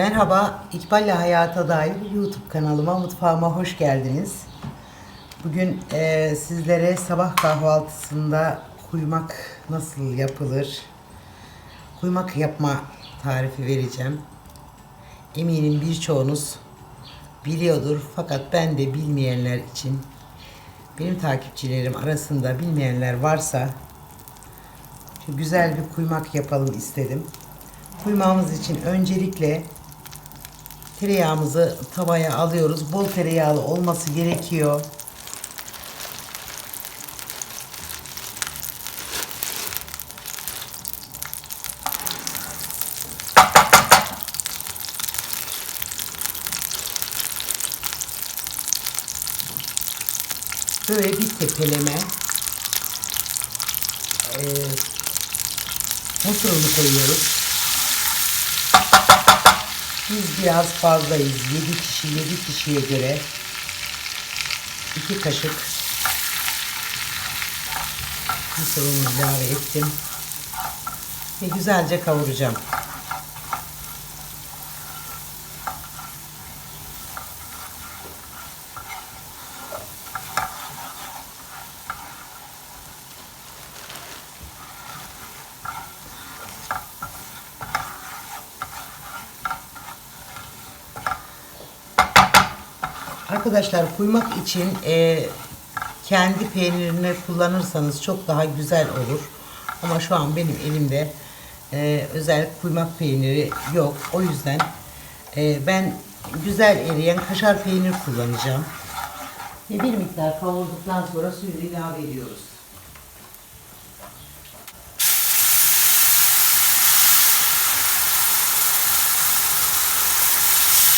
Merhaba, İkbal'le Hayata Dair YouTube kanalıma, mutfağıma hoş geldiniz. Bugün eee, sizlere sabah kahvaltısında kuymak nasıl yapılır, kuymak yapma tarifi vereceğim. Eminim birçoğunuz biliyordur fakat ben de bilmeyenler için, benim takipçilerim arasında bilmeyenler varsa güzel bir kuymak yapalım istedim. Kuymağımız için öncelikle tereyağımızı tavaya alıyoruz. Bol tereyağlı olması gerekiyor. Böyle bir tepeleme eee Mısırını koyuyoruz. Biz biraz fazlayız. 7 kişi, 7 kişiye göre 2 kaşık mısır unu ilave ettim. Ve güzelce kavuracağım. Arkadaşlar kuymak için e, kendi peynirini kullanırsanız çok daha güzel olur. Ama şu an benim elimde e, özel kuymak peyniri yok. O yüzden e, ben güzel eriyen kaşar peynir kullanacağım. Ve bir miktar kavurduktan sonra suyunu ilave ediyoruz.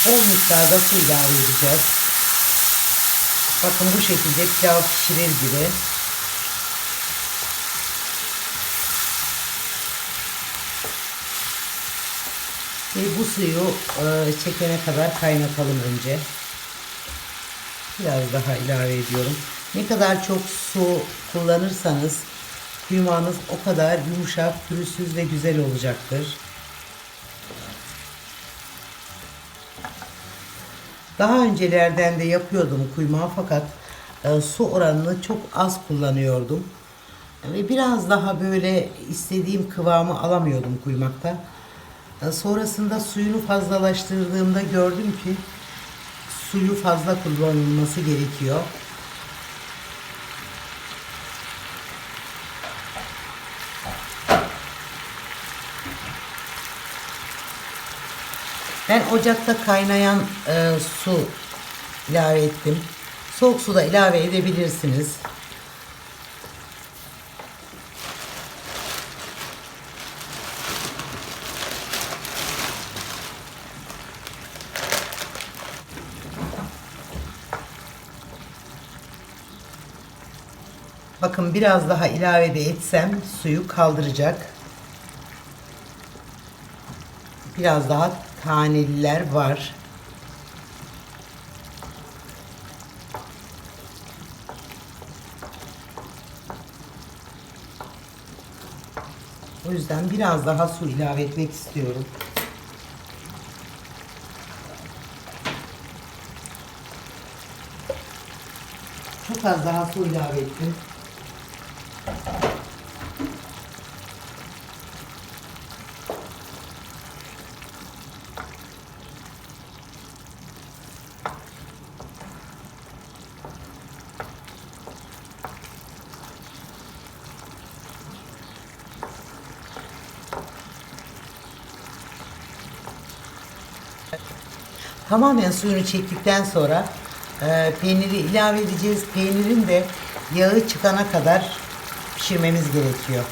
Bol miktarda su ilave edeceğiz. Bakın bu şekilde pilav pişirir gibi. Ve bu suyu e, çekene kadar kaynatalım önce. Biraz daha ilave ediyorum. Ne kadar çok su kullanırsanız kuymağınız o kadar yumuşak, pürüzsüz ve güzel olacaktır. Daha öncelerden de yapıyordum kuymağı fakat e, su oranını çok az kullanıyordum. Ve biraz daha böyle istediğim kıvamı alamıyordum kuymakta. E, sonrasında suyunu fazlalaştırdığımda gördüm ki suyu fazla kullanılması gerekiyor. Ben ocakta kaynayan e, su ilave ettim. Soğuk su da ilave edebilirsiniz. Bakın biraz daha ilave de etsem suyu kaldıracak. Biraz daha taneliler var. O yüzden biraz daha su ilave etmek istiyorum. Çok az daha su ilave ettim. Tamamen suyunu çektikten sonra e, peyniri ilave edeceğiz. Peynirin de yağı çıkana kadar pişirmemiz gerekiyor.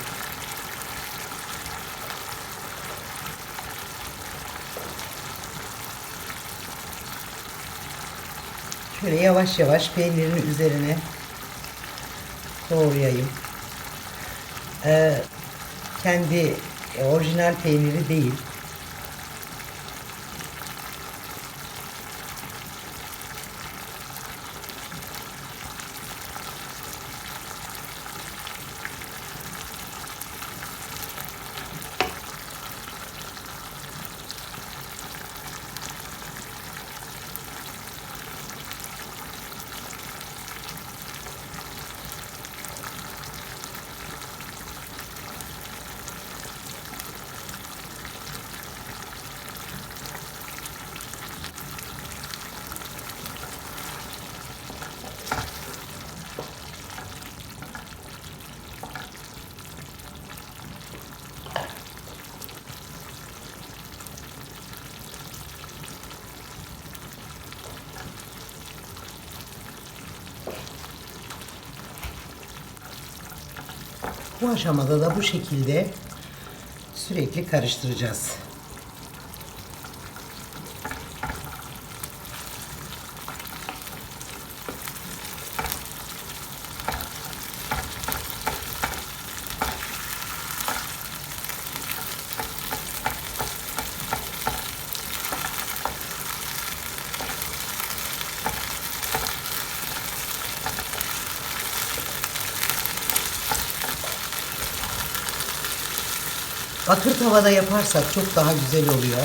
Şöyle yavaş yavaş peynirin üzerine doğrayayım. E, kendi orijinal peyniri değil. Bu aşamada da bu şekilde sürekli karıştıracağız. Bakır tavada yaparsak çok daha güzel oluyor.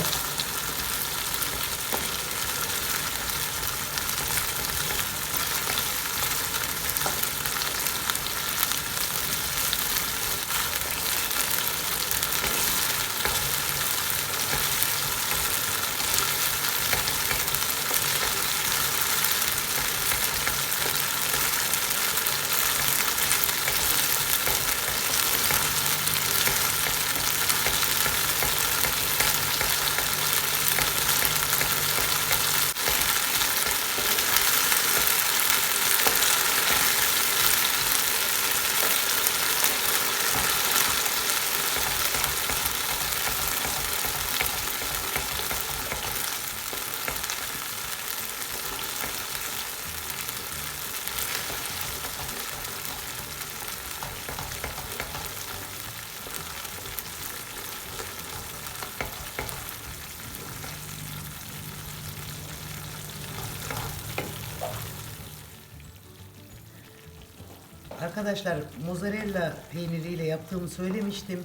Arkadaşlar mozzarella peyniriyle yaptığımı söylemiştim.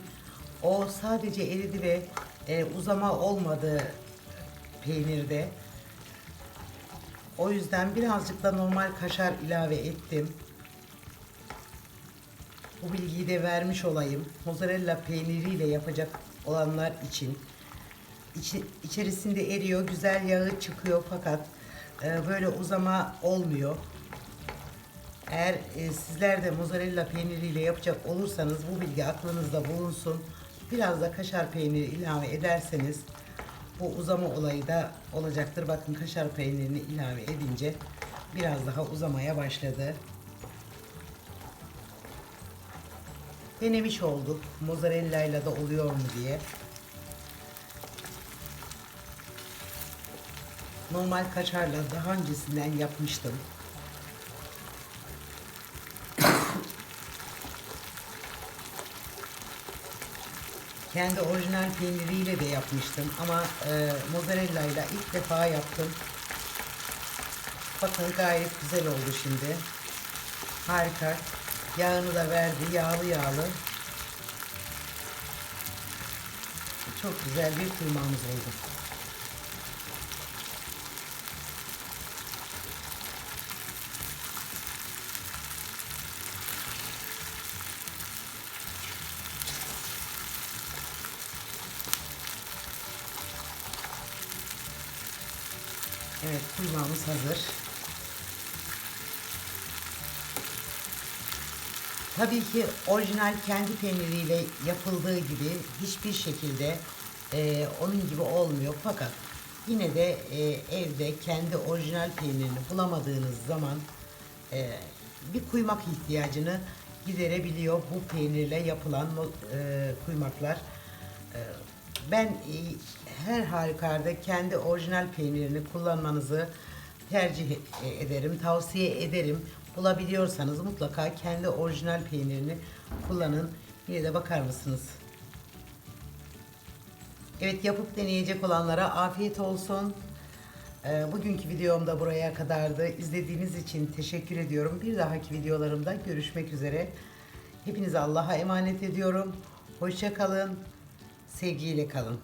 O sadece eridi ve e, uzama olmadı peynirde. O yüzden birazcık da normal kaşar ilave ettim. Bu bilgiyi de vermiş olayım. Mozzarella peyniriyle yapacak olanlar için. İçi, içerisinde eriyor, güzel yağı çıkıyor fakat e, böyle uzama olmuyor. Eğer e, sizler de mozzarella peyniriyle yapacak olursanız bu bilgi aklınızda bulunsun. Biraz da kaşar peyniri ilave ederseniz bu uzama olayı da olacaktır. Bakın kaşar peynirini ilave edince biraz daha uzamaya başladı. Denemiş olduk. Mozzarella ile de oluyor mu diye. Normal kaşarla daha öncesinden yapmıştım. Kendi orijinal peyniriyle de yapmıştım ama e, mozzarella ile ilk defa yaptım. Bakın gayet güzel oldu şimdi. Harika. Yağını da verdi. Yağlı yağlı. Çok güzel bir kıymamız oldu. Evet kuymamız hazır. Tabii ki orijinal kendi peyniriyle yapıldığı gibi hiçbir şekilde e, onun gibi olmuyor. Fakat yine de e, evde kendi orijinal peynirini bulamadığınız zaman e, bir kuymak ihtiyacını giderebiliyor bu peynirle yapılan e, kuymaklar. E, ben e, her halükarda kendi orijinal peynirini kullanmanızı tercih e- ederim, tavsiye ederim. Bulabiliyorsanız mutlaka kendi orijinal peynirini kullanın. Yine de bakar mısınız? Evet yapıp deneyecek olanlara afiyet olsun. Ee, Bugünkü videom da buraya kadardı. İzlediğiniz için teşekkür ediyorum. Bir dahaki videolarımda görüşmek üzere. Hepinize Allah'a emanet ediyorum. Hoşça kalın. Sevgiyle kalın.